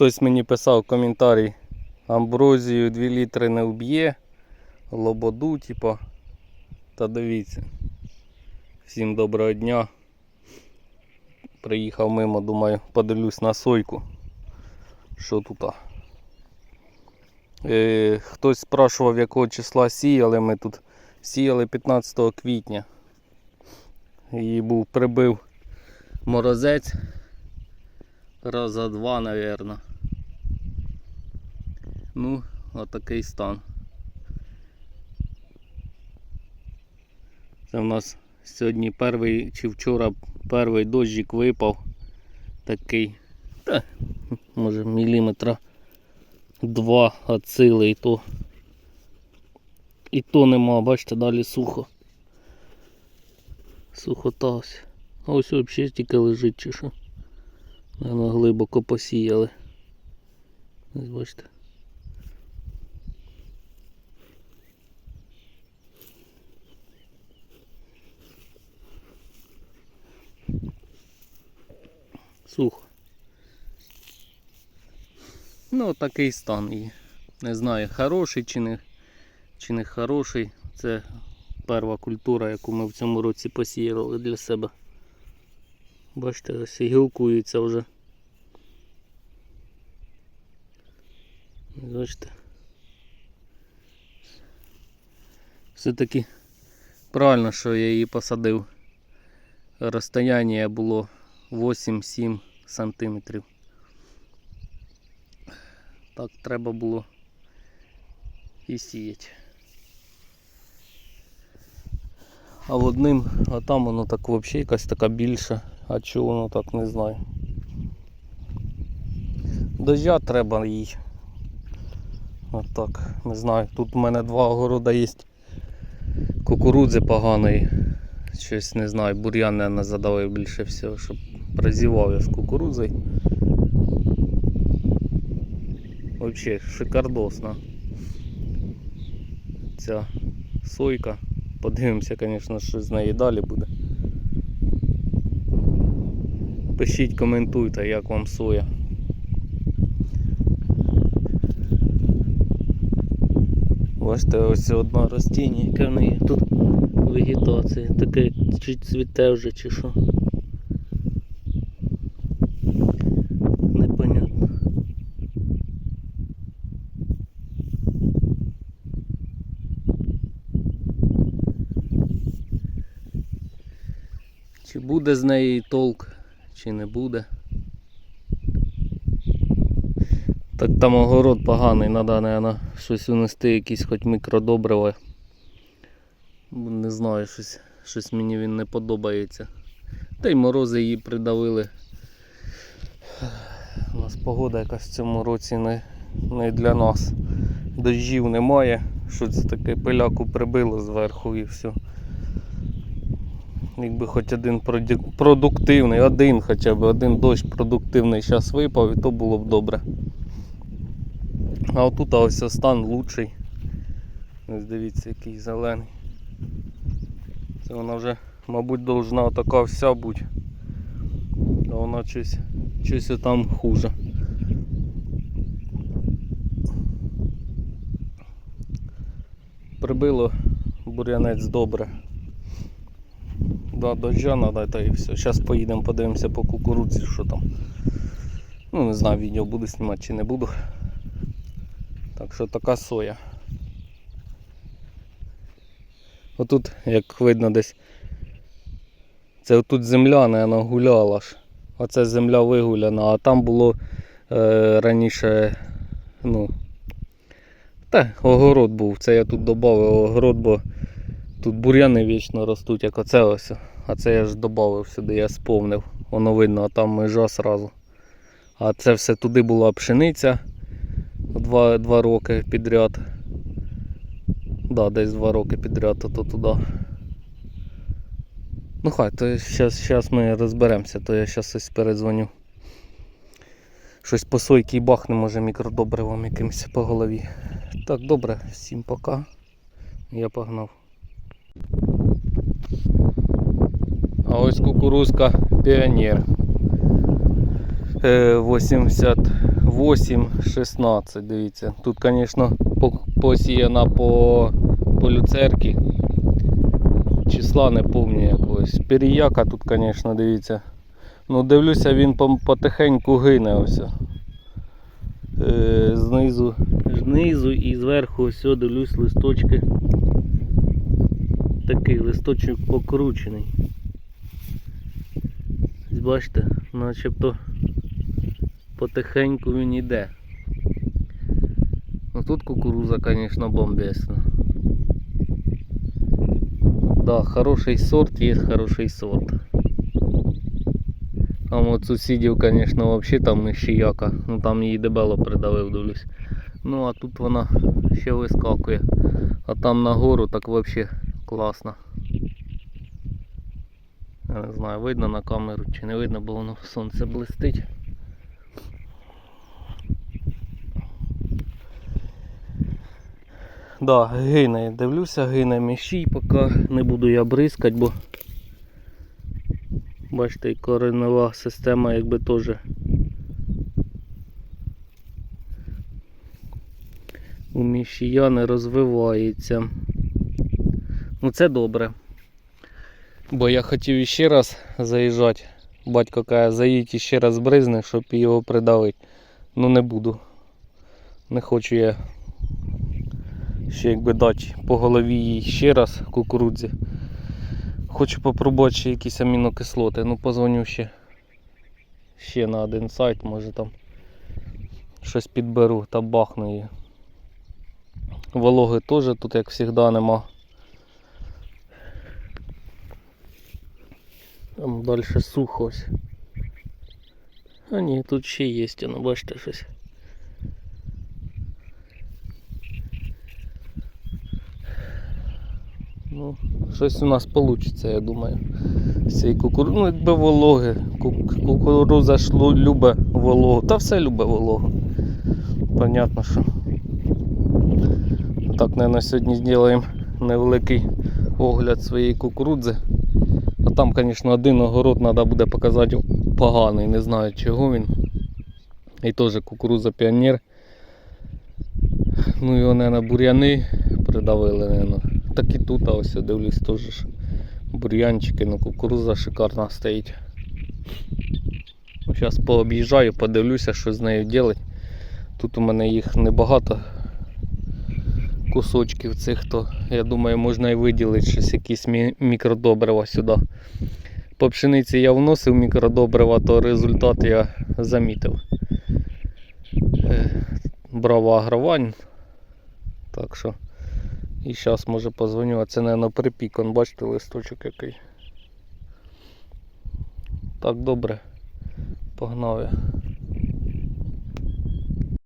Хтось мені писав коментарі. Амброзію 2 літри не вб'є. Лободу, типа. Та дивіться. Всім доброго дня. Приїхав мимо, думаю, подивлюсь на сойку. Що тут? Е, хтось спрашував, якого числа сіяли. Ми тут сіяли 15 квітня. І був прибив морозець. Раза два, наверное. Ну, отакий стан. Це в нас сьогодні перший чи вчора перший дощик випав. Такий. Та, може міліметра два от сили і то. І то нема, бачите, далі сухо. Сухота ось. А ось взагалі тільки лежить чи що. Воно глибоко посіяли. Ось бачите. Сухо. Ну, такий стан і не знаю, хороший чи не, чи не хороший. Це перша культура, яку ми в цьому році посіяли для себе. Бачите, ось гілкується вже. Бачите. Все-таки правильно, що я її посадив. Розстояння було 8-7 сантиметрів. Так треба було і сіяти. А в одним, а там воно так взагалі якась така більша. А чого воно так не знаю. Дождя треба їй. Отак, не знаю. Тут у мене два огорода є кукурудзи поганої. Щось не знаю, бур'ян не задавив більше всього, щоб прозівав я з кукурудзою. Взагалі шикардосна. Ця сойка. Подивимося, звісно, що з неї далі буде. Пишіть, коментуйте, як вам соя. Бачите, ось одне ростіння, яке в неї тут вегетація. Таке чи цвіте вже, чи що. Чи буде з неї толк, чи не буде. Так там огород поганий, треба, наверное, щось унести, якісь хоч мікродобрива. Не знаю, щось, щось мені він не подобається. Та й морози її придавили. У нас погода якась в цьому році не, не для нас. Дощів немає. Що це таке пиляку прибило зверху і все. Якби хоч один продуктивний, один хоча б один дощ продуктивний зараз випав, і то було б добре. А отут ось стан лучший. Ось дивіться, який зелений. Це вона вже, мабуть, должна така вся бути. А вона щось, щось там хуже. Прибило бур'янець добре. Да, дождя надо, та і все. Зараз поїдемо, подивимося по кукурудзі, що там. Ну, не знаю, відео буду знімати чи не буду. Так що така соя. Отут, як видно десь, це отут земля, наверное, гуляла ж. Оце земля вигуляна, а там було е, раніше, ну, та, огород був. Це я тут додав огород, бо тут бур'яни вічно ростуть, як оце ось. А це я ж додав сюди, я сповнив. Воно видно, а там межа сразу. А це все туди була пшениця два, два роки підряд. Да, десь два роки підряд, то, то туди. Ну хай, то зараз, ми розберемося, то я зараз ось передзвоню. Щось по сойки бахне, може мікродобривом якимось по голові. Так, добре, всім пока. Я погнав. А ось кукурузка Піонер. Е, 88 8-16, дивіться. Тут, звісно, посіяна по, по люцерки. Числа не пам'ятаю якогось. Періяка тут, звісно, дивіться. Ну, дивлюся, він потихеньку гине ось. Е, знизу, знизу і зверху ось дивлюсь листочки. Такий листочок покручений. Бачите, начебто потихеньку він іде. Ну тут кукуруза, звісно, бомбесна. Да, хороший сорт, є хороший сорт. А от сусідів, звісно, взагалі там нищияка. Ну там її дебело придавив, дивлюсь. Ну а тут вона ще вискакує. А там нагору так взагалі класно. Я не знаю, видно на камеру чи не видно, бо воно сонце блистить. Да, гине, дивлюся, гине мішій, поки не буду я бризкати, бо бачите, і коренева система якби теж у мішія не розвивається. Ну це добре. Бо я хотів іще раз заїжджати. Батько каже, заїдь іще раз бризни, щоб його придавити. Ну не буду. Не хочу я ще якби дати по голові їй ще раз кукурудзі. Хочу попробувати ще якісь амінокислоти. Ну позвоню ще. Ще на один сайт, може там щось підберу та бахну її. Вологи теж тут, як завжди, нема. Там далі сухо. А ні, тут ще є, ну бачите щось. Ну, щось у нас вийде, я думаю. З цієї кукурудзи. Ну, якби вологи. Ку- Кукурудза ж любить вологу. Та все любить вологу. Понятно, що. Так, наверное, сьогодні зробимо невеликий огляд своєї кукурудзи. Там, звісно, один огород треба буде показати поганий, не знаю чого він. І теж кукурудза піонер. Ну його, мабуть, бур'яни придавили, мабуть. Так і тут, а ось я дивлюсь, теж бур'янчики, ну кукурудза шикарна стоїть. Зараз пооб'їжджаю, подивлюся, що з нею робити. Тут у мене їх небагато кусочків цих, то я думаю, можна і виділити щось, якісь мі- мікродобрива сюди. По пшениці я вносив мікродобрива, то результат я замітив. Е, Брав агровань. Так що. І зараз може позвоню, а це, мабуть, припік, он бачите листочок який. Так, добре. Погнав я.